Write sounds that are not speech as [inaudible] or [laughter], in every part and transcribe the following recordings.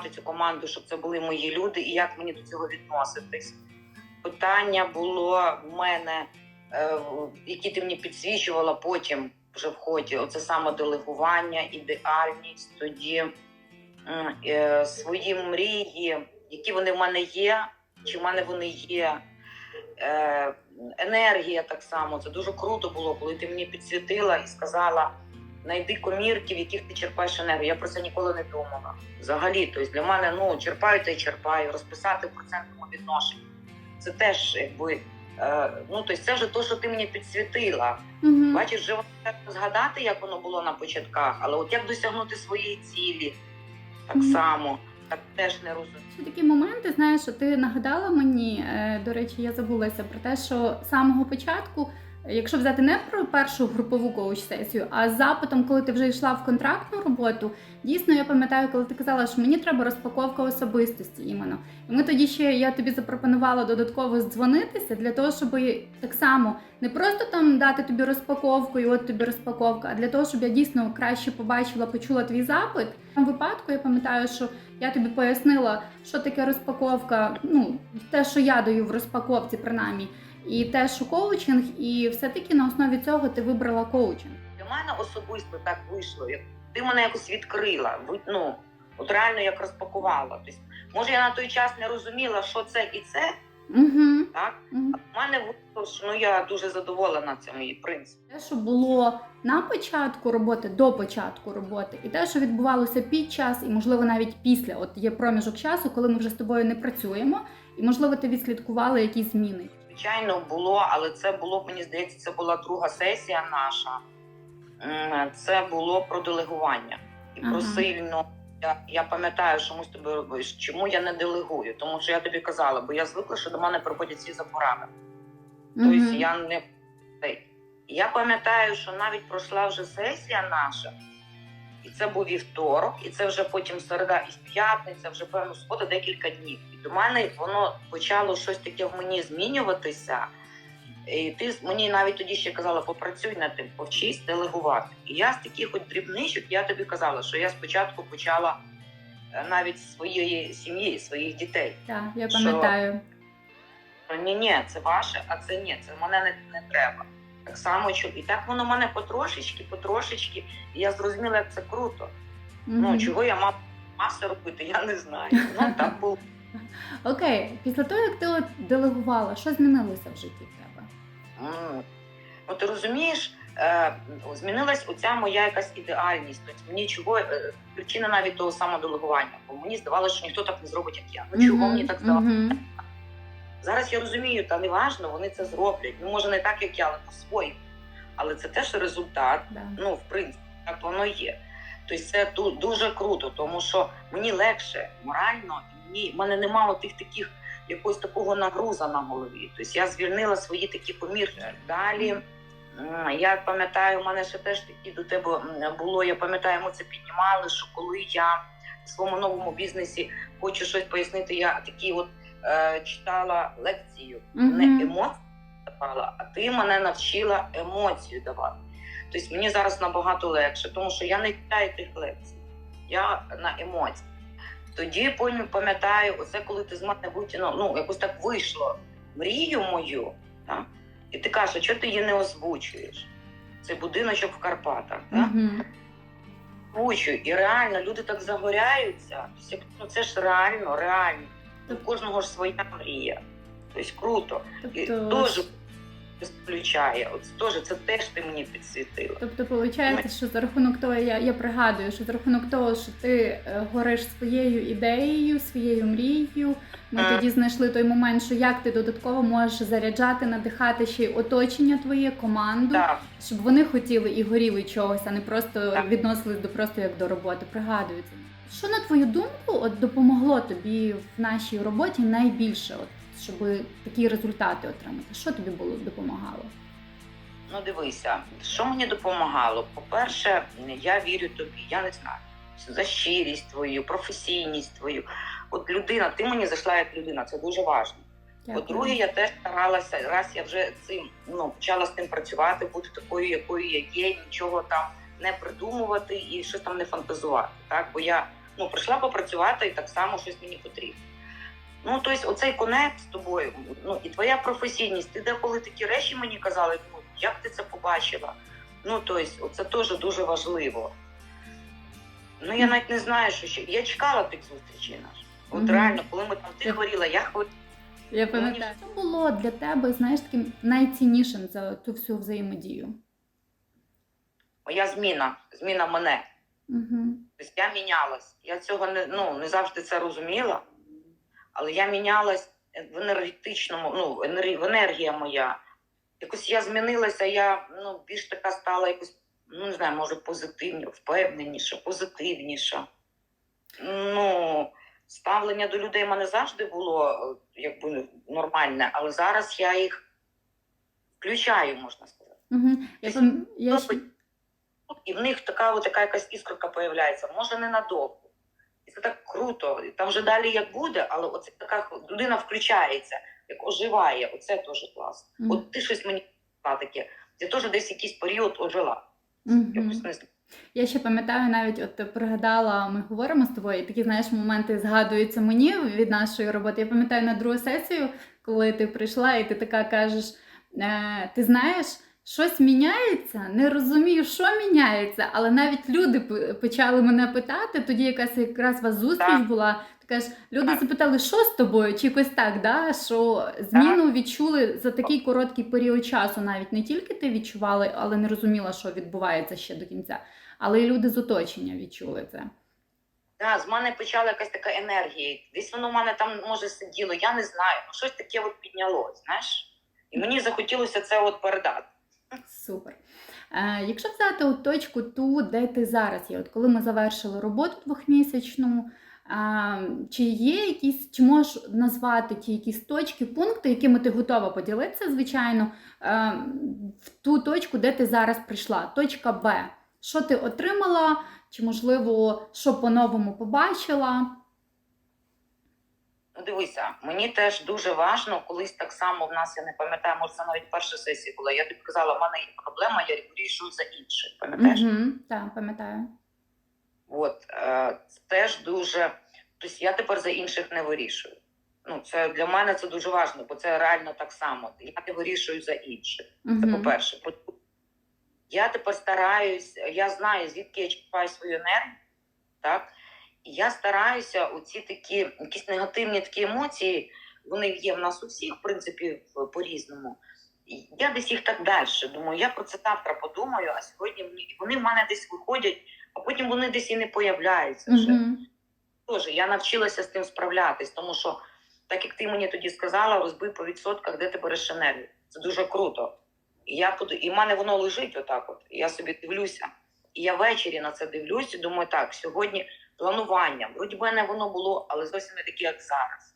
сформувати цю команду, щоб це були мої люди, і як мені до цього відноситись. Питання було в мене, е, які ти мені підсвічувала потім вже в ході. Оце саме делегування, ідеальність, тоді е, свої мрії, які вони в мене є, чи в мене вони є. Е, енергія так само. Це дуже круто було, коли ти мені підсвітила і сказала: знайди комірки, в яких ти черпаєш енергію. Я про це ніколи не думала. Взагалі, тобто для мене ну черпаю та й черпаю, розписати в процентному відношенні. Це теж якби. Е, ну, тобто це вже те, що ти мені підсвітила. Угу. Бачиш, вже згадати, як воно було на початках, але от як досягнути своєї цілі, так Мгм. само, так теж не розумію. Такі моменти, знаєш, що ти нагадала мені, е, до речі, я забулася про те, що з самого початку, якщо взяти не про першу групову коуч-сесію, а з запитом, коли ти вже йшла в контрактну роботу, дійсно я пам'ятаю, коли ти казала, що мені треба розпаковка особистості іменно. І ми тоді ще я тобі запропонувала додатково здзвонитися для того, щоб так само не просто там дати тобі розпаковку, і от тобі розпаковка, а для того, щоб я дійсно краще побачила, почула твій запит. В цьому випадку я пам'ятаю, що я тобі пояснила, що таке розпаковка, ну те, що я даю в розпаковці, принаймні, і те, що коучинг, і все-таки на основі цього ти вибрала коучинг. Для мене особисто так вийшло. Як ти мене якось відкрила, ну от реально як розпакувала. Тобто, може, я на той час не розуміла, що це і це, Угу. так? угу. В мене вийшло, що ну я дуже задоволена цим її принципом. Те, що було на початку роботи, до початку роботи, і те, що відбувалося під час, і можливо навіть після. От є проміжок часу, коли ми вже з тобою не працюємо, і можливо ти відслідкувала якісь зміни. Звичайно, було, але це було, мені здається, це була друга сесія наша. Це було про делегування і про Ага. сильно. Я, я пам'ятаю, з тобою робили, чому я не делегую, тому що я тобі казала, бо я звикла, що до мене приходять всі за порадами. Тобто Мгм. я не я пам'ятаю, що навіть пройшла вже сесія наша, і це був вівторок, і це вже потім середа і п'ятниця, вже певно субота декілька днів. До мене воно почало щось таке в мені змінюватися. І ти мені навіть тоді ще казала, попрацюй над тим, повчись делегувати. І я з таких от дрібничок я тобі казала, що я спочатку почала е, навіть своєї сім'ї, своїх дітей. Так, я Що? пам'ятаю. Ні, ні, це ваше, а це ні, це мене не, не треба. Так само чу- і так воно мене потрошечки, потрошечки, і я зрозуміла, як це круто. Ну чого я мав маса робити, я не знаю. Ну так було. Окей, після того, як ти от делегувала, що змінилося в житті в тебе? Ну ти розумієш, е, змінилась оця моя якась ідеальність. Тобто мені чого е, причина навіть того самоделегування, бо мені здавалося, що ніхто так не зробить, як я. Ну чого Мгм, мені так здавалося? мгм. Зараз я розумію, та не важно, вони це зроблять. Ну може не так, як я, але по-своєму. Але це теж результат. Да. Ну, в принципі, так воно є. Тобто це дуже круто, тому що мені легше морально, і в мене немає тих таких якогось такого нагруза на голові. Тобто я звільнила свої такі помірки. Далі я пам'ятаю, у мене ще теж такі до тебе було. Я пам'ятаю, ми це піднімали, що коли я в своєму новому бізнесі хочу щось пояснити, я такі от е, читала лекцію, не емоції давала, а ти мене навчила емоцію давати. Тобто мені зараз набагато легше, тому що я не читаю тих лекцій, я на емоції. Тоді пам'ятаю- оце коли ти з мене витягнув, ну якось так вийшло мрію мою, так? і ти кажеш, а чого ти її не озвучуєш? Це будиночок в Карпатах. Так? Мгм. Озвучую. І реально люди так загоряються. Ну, це ж реально, реально. У кожного ж своя мрія. Тобто круто. І Тобто, теж включає. От теж це теж ти мені підсвітила. тобто, виходить, що за рахунок того, я, я пригадую, що за рахунок того, що ти е, гориш своєю ідеєю, своєю мрією, ми Мгм. тоді знайшли той момент, що як ти додатково можеш заряджати, надихати ще й оточення твоє, команду, Так, щоб вони хотіли і горіли чогось, а не просто Так. відносились до просто як до роботи. Пригадую це. Що на твою думку от допомогло тобі в нашій роботі найбільше, от щоб такі результати отримати? Що тобі було допомагало? ну дивися, що мені допомагало? По-перше, я вірю тобі, я не знаю. За щирість твою, професійність твою. От людина, ти мені зайшла як людина, це дуже важливо. По-друге, я теж старалася, раз я вже цим ну, почала з тим працювати, бути такою, якою я є, нічого там не придумувати і щось там не фантазувати. Так? Бо я ну, прийшла попрацювати і так само щось мені потрібно. Ну, тобто, оцей конект з тобою, ну і твоя професійність, ти деколи такі речі мені казали, ну як ти це побачила? Ну, тобто, це теж дуже важливо. Ну, я навіть не знаю, що ще. Я чекала тих зустрічей наш. От Мгм. реально, коли ми там ти хворіла, я хворіла. Я пам'ятаю, що було для тебе, знаєш, таким найціннішим за ту всю взаємодію. Моя зміна, зміна мене. Угу. Тобто я мінялась. Я цього не, ну, не завжди це розуміла, але я мінялась в енергетичному, ну, в енер- в енергія моя. Якось я змінилася, я ну, більш така стала якось, ну не знаю, може, позитивні, впевненіша, позитивніша. Ну, ставлення до людей в мене завжди було е, якби нормальне, але зараз я їх включаю, можна сказати. Угу. Я, я. І в них така, от, така якась іскорка появляється, може ненадовго. Це так круто. Там вже далі як буде, але оце така людина включається, як оживає. Оце теж класно. Мгм. От ти щось мені таке. Ти теж десь якийсь період ожила. Мгм. Якось не. Я ще пам'ятаю, навіть от пригадала, ми говоримо з тобою, і такі знаєш моменти згадуються мені від нашої роботи. Я пам'ятаю на другу сесію, коли ти прийшла, і ти така кажеш: е, ти знаєш, щось міняється, не розумію, що міняється, але навіть люди почали мене питати. Тоді якась якраз у вас зустріч Так. була. Ти кажеш, люди Так. запитали, що з тобою, чи якось так, да? що зміну відчули за такий короткий період часу. Навіть не тільки ти відчувала, але не розуміла, що відбувається ще до кінця. Але і люди з оточення відчули це. Да, з мене почала якась така енергія. Десь воно в мене там може сиділо, я не знаю. Ну щось таке от піднялось, знаєш? І мені захотілося це от передати. Супер. Е, якщо взяти от точку ту, де ти зараз є, от коли ми завершили роботу двохмісячну, чи є якісь, чи можеш назвати ті якісь точки, пункти, якими ти готова поділитися, звичайно, е, в ту точку, де ти зараз прийшла, точка Б. Що ти отримала, чи можливо, що по-новому побачила? Ну, дивися, мені теж дуже важно, колись так само в нас, я не пам'ятаю, може це навіть перша сесія була. Я тобі казала, в мене є проблема, я вирішую за інших. Пам'ятаєш? Угу, так, пам'ятаю. От е, це теж дуже. Тобто я тепер за інших не вирішую. Ну, це для мене це дуже важливо, бо це реально так само. Я не вирішую за інших. Це Угу. по-перше. По- Я тепер стараюсь, я знаю, звідки я черпаю свою енергію, так? І я стараюся оці такі, якісь негативні такі емоції, вони є в нас у всіх, в принципі, по-різному. Я десь їх так далі. Думаю, я про це завтра подумаю, а сьогодні вони в мене десь виходять, а потім вони десь і не появляються вже. Угу. Тоже я навчилася з тим справлятись, тому що, так як ти мені тоді сказала, розбий по відсотках, де ти береш енергію. Це дуже круто. І я под... і в мене воно лежить отак. От. І я собі дивлюся. І я ввечері на це дивлюся і думаю, так, сьогодні планування. Вроді би не воно було, але зовсім не таке, як зараз.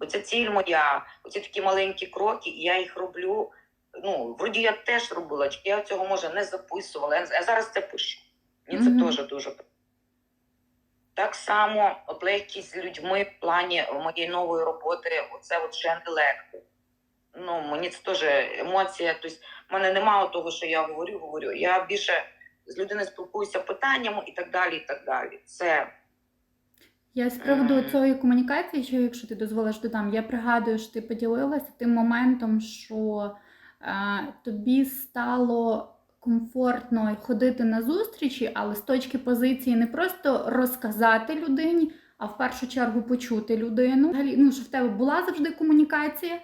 Оця ціль моя, оці такі маленькі кроки, і я їх роблю. Ну, вроді я теж робила, чи я цього може не записувала. Я, зараз це пишу. Мені це Мгм. теж дуже так само, от легкість з людьми в плані моєї нової роботи, оце от ще. Ну, мені це теж емоція. Тобто, в мене немає того, що я говорю, говорю. Я більше з людиною спілкуюся питаннями і так далі. і так далі. Це Я з приводу цієї комунікації, що якщо ти дозволиш додам, я пригадую, що ти поділилася тим моментом, що е, тобі стало комфортно ходити на зустрічі, але з точки позиції не просто розказати людині, а в першу чергу почути людину. Взагалі, ну що в тебе була завжди комунікація,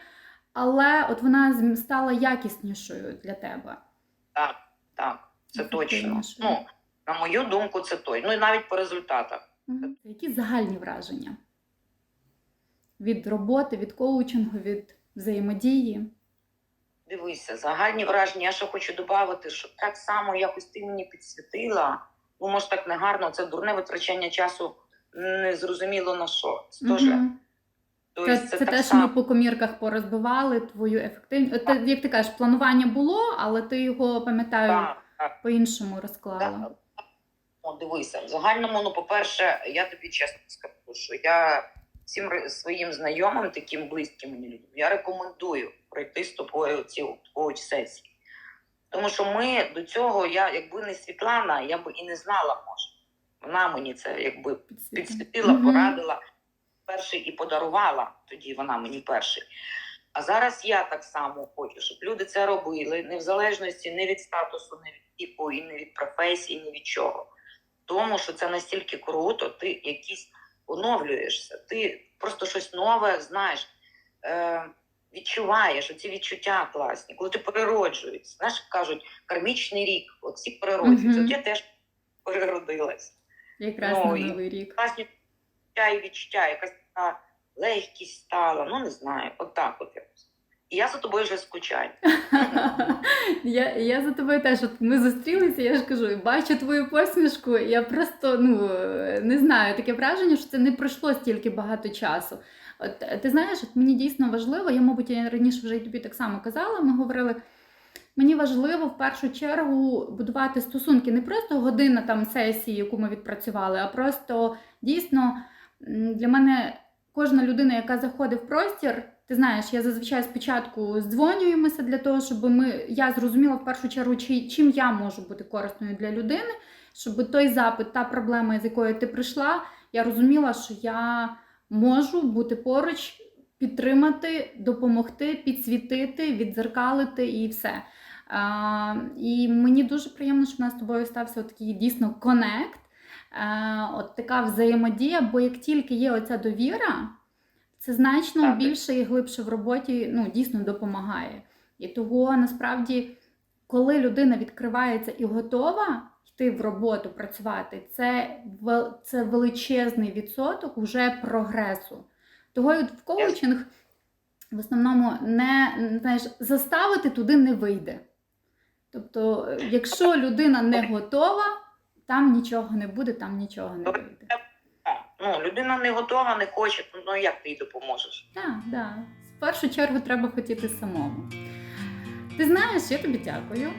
але от вона стала якіснішою для тебе. так, так, це точно. Ну, на мою думку, це точно. Ну і навіть по результатах. Які загальні враження від роботи, від коучингу, від взаємодії? Дивися, загальні враження. Я ще хочу додати, що так само якось ти мені підсвітила. Ну, може, так не гарно, це дурне витрачання часу не зрозуміло на що. Це теж. Мгм. Тобто, Це, це, це те, що ми по комірках порозбивали, твою ефективність. Як ти кажеш, планування було, але ти його, пам'ятаю, по-іншому розклала. О, дивися, в загальному, ну, по-перше, я тобі чесно скажу, що я всім своїм знайомим, таким близьким мені людям, я рекомендую пройти з тобою ці коуч сесії. Тому що ми до цього, я, якби не Світлана, я б і не знала, може. Вона мені це якби підсвітила, порадила перший і подарувала. Тоді вона мені перший. А зараз я так само хочу, щоб люди це робили, не в залежності не від статусу, не від віку, і не від професії, ні від чого. Тому що це настільки круто, ти якийсь оновлюєшся, ти просто щось нове знаєш, е, відчуваєш оці відчуття класні, коли ти перероджуєшся. Знаєш, кажуть, кармічний рік, всі перероджуються. Мгм. От я теж переродилась Якраз Ну, на і- новий рік. класні відчуття і відчуття, якась така легкість стала, ну не знаю, отак от якось. І я за тобою вже скучаю. [laughs] Я, я за тобою теж, от ми зустрілися, я ж кажу, і бачу твою посмішку, я просто ну не знаю, таке враження, що це не пройшло стільки багато часу. От ти знаєш, от мені дійсно важливо, я, мабуть, я раніше вже й тобі так само казала, ми говорили. Мені важливо в першу чергу будувати стосунки не просто година там сесії, яку ми відпрацювали, а просто дійсно для мене кожна людина, яка заходить в простір, ти знаєш, я зазвичай спочатку здзвонюємося для того, щоб ми я зрозуміла в першу чергу, чи, чим я можу бути корисною для людини, щоб той запит, та проблема, з якою ти прийшла, я розуміла, що я можу бути поруч, підтримати, допомогти, підсвітити, відзеркалити і все. А, і мені дуже приємно, що в нас з тобою стався такий дійсно конект, от така взаємодія, бо як тільки є оця довіра, це значно Так. більше і глибше в роботі ну, дійсно допомагає. І того насправді, коли людина відкривається і готова йти в роботу, працювати, це, це величезний відсоток уже прогресу. Того і в коучинг в основному не не, знаєш, заставити туди не вийде. Тобто, е, якщо людина не готова, там нічого не буде, там нічого не вийде. Ну, людина не готова, не хоче, ну як ти їй допоможеш? Так, да. В першу чергу треба хотіти самому. Ти знаєш, я тобі дякую.